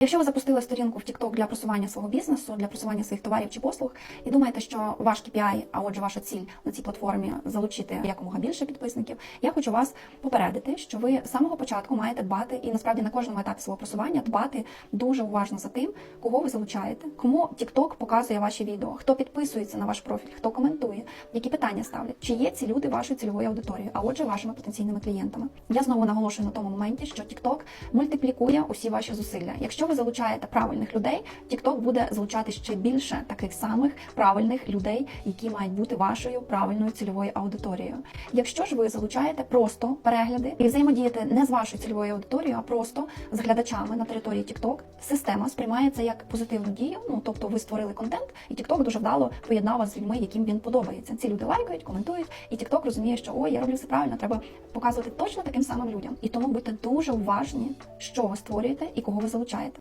Якщо ви запустили сторінку в TikTok для просування свого бізнесу, для просування своїх товарів чи послуг, і думаєте, що ваш KPI, а отже, ваша ціль на цій платформі залучити якомога більше підписників, я хочу вас попередити, що ви з самого початку маєте дбати і насправді на кожному етапі свого просування дбати дуже уважно за тим, кого ви залучаєте, кому TikTok показує ваші відео, хто підписується на ваш профіль, хто коментує, які питання ставлять, чи є ці люди вашою цільовою аудиторією, а отже, вашими потенційними клієнтами. Я знову наголошую на тому моменті, що TikTok мультиплікує усі ваші зусилля. Якщо ви залучаєте правильних людей, TikTok буде залучати ще більше таких самих правильних людей, які мають бути вашою правильною цільовою аудиторією. Якщо ж ви залучаєте просто перегляди і взаємодієте не з вашою цільовою аудиторією, а просто з глядачами на території TikTok, система сприймає це як позитивну дію. Ну тобто ви створили контент, і TikTok дуже вдало поєднав вас з людьми, яким він подобається. Ці люди лайкають, коментують, і TikTok розуміє, що ой, я роблю все правильно, треба показувати точно таким самим людям. І тому будьте дуже уважні, що ви створюєте і кого ви залучаєте.